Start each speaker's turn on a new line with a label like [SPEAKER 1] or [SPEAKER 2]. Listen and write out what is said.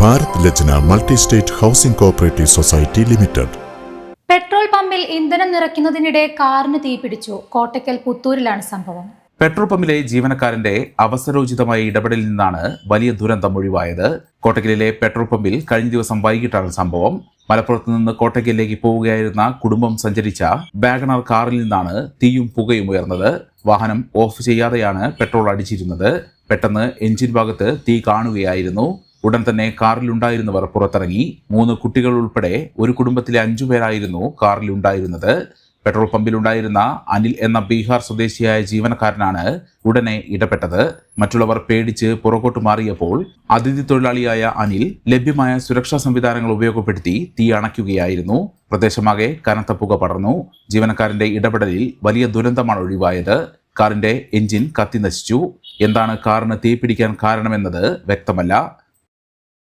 [SPEAKER 1] Bharat Lajna multi state housing cooperative society limited.
[SPEAKER 2] Petrol പമ്പിൽ ഇന്ധനം നിറയ്ക്കുന്നതിനിടെ കാറിന് തീപിടിച്ചു കോട്ടയ്ക്കൽ പുത്തൂരിലാണ് സംഭവം.
[SPEAKER 3] പെട്രോൾ പമ്പിലെ ജീവനക്കാരന്റെ അവസരോചിതമായ ഇടപെടലിൽ നിന്നാണ് വലിയ ദുരന്തം ഒഴിവായത്. കോട്ടക്കലിലെ പെട്രോൾ പമ്പിൽ കഴിഞ്ഞ ദിവസം വൈകിട്ടാണ് സംഭവം. മലപ്പുറത്ത് നിന്ന് കോട്ടയ്ക്കലിലേക്ക് പോവുകയായിരുന്ന കുടുംബം സഞ്ചരിച്ച ബാഗണർ കാറിൽ നിന്നാണ് തീയും പുകയും ഉയർന്നത്. വാഹനം ഓഫ് ചെയ്യാതെയാണ് പെട്രോൾ അടിച്ചിരുന്നത്. പെട്ടെന്ന് എഞ്ചിൻ ഭാഗത്ത് തീ കാണുകയായിരുന്നു. ഉടൻ തന്നെ കാറിലുണ്ടായിരുന്നവർ പുറത്തിറങ്ങി. മൂന്ന് കുട്ടികൾ ഉൾപ്പെടെ ഒരു കുടുംബത്തിലെ അഞ്ചു പേരായിരുന്നു കാറിലുണ്ടായിരുന്നത്. പെട്രോൾ പമ്പിലുണ്ടായിരുന്ന അനിൽ എന്ന ബീഹാർ സ്വദേശിയായ ജീവനക്കാരനാണ് ഉടനെ ഇടപെട്ടത്. മറ്റുള്ളവർ പേടിച്ച് പുറകോട്ട് മാറിയപ്പോൾ അതിഥി തൊഴിലാളിയായ അനിൽ ലഭ്യമായ സുരക്ഷാ സംവിധാനങ്ങൾ ഉപയോഗപ്പെടുത്തി തീ അണയ്ക്കുകയായിരുന്നു. പ്രദേശമാകെ കനത്ത പുക പടർന്നു. ജീവനക്കാരന്റെ ഇടപെടലിൽ വലിയ ദുരന്തമാണ് ഒഴിവായത്. കാറിന്റെ എഞ്ചിൻ കത്തി നശിച്ചു. എന്താണ് കാറിന് തീപിടിക്കാൻ കാരണമെന്നത് വ്യക്തമല്ല.